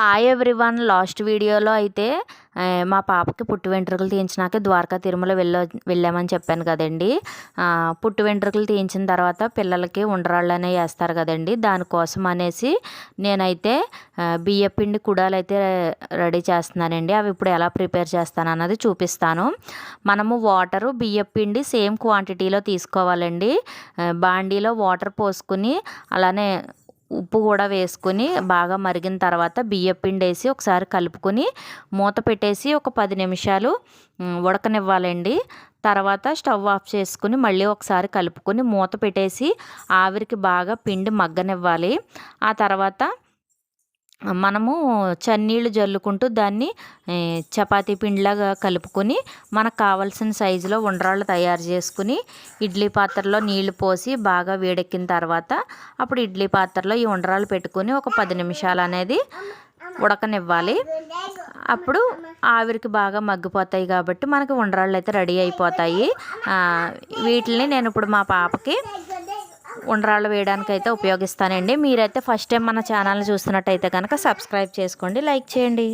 Hi everyone last వీడియోలో అయితే మా పాపకి పుట్టు వెంట్రుకలు తీయించినాక ద్వారకా తిరుమల వెళ్ళ వెళ్ళామని చెప్పాను కదండి. పుట్టు వెంట్రుకలు తీయించిన తర్వాత పిల్లలకి ఉండరాళ్ళు అనేవి వేస్తారు కదండి. దానికోసం అనేసి నేనైతే బియ్యపిండి కుడాలు అయితే రెడీ చేస్తున్నానండి. అవి ఇప్పుడు ఎలా ప్రిపేర్ చేస్తాను అన్నది చూపిస్తాను. మనము వాటరు బియ్యపిండి సేమ్ క్వాంటిటీలో తీసుకోవాలండి. బాండీలో వాటర్ పోసుకుని అలానే ఉప్పు కూడా వేసుకుని బాగా మరిగిన తర్వాత బియ్యం పిండి వేసి ఒకసారి కలుపుకొని మూత పెట్టేసి ఒక పది నిమిషాలు ఉడకనివ్వాలండి. తర్వాత స్టవ్ ఆఫ్ చేసుకుని మళ్ళీ ఒకసారి కలుపుకొని మూత పెట్టేసి ఆవిరికి బాగా పిండి మగ్గనివ్వాలి. ఆ తర్వాత మనము చన్నీళ్ళు జల్లుకుంటూ దాన్ని చపాతీ పిండిలాగా కలుపుకొని మనకు కావాల్సిన సైజులో ఉండ్రాళ్ళు తయారు చేసుకుని ఇడ్లీ పాత్రలో నీళ్ళు పోసి బాగా వేడెక్కిన తర్వాత అప్పుడు ఇడ్లీ పాత్రలో ఈ ఉండరాలు పెట్టుకొని ఒక పది నిమిషాలు అనేది ఉడకనివ్వాలి. అప్పుడు ఆవిరికి బాగా మగ్గిపోతాయి కాబట్టి మనకి ఉండరాళ్ళు అయితే రెడీ అయిపోతాయి. వీటిని నేను ఇప్పుడు మా పాపకి ఉండ్రాళ్ళు వేయడానికి అయితే ఉపయోగిస్తానండి. మీరైతే ఫస్ట్ టైం మన ఛానల్ని చూస్తున్నట్టయితే కనుక సబ్స్క్రైబ్ చేసుకోండి లైక్ చేయండి.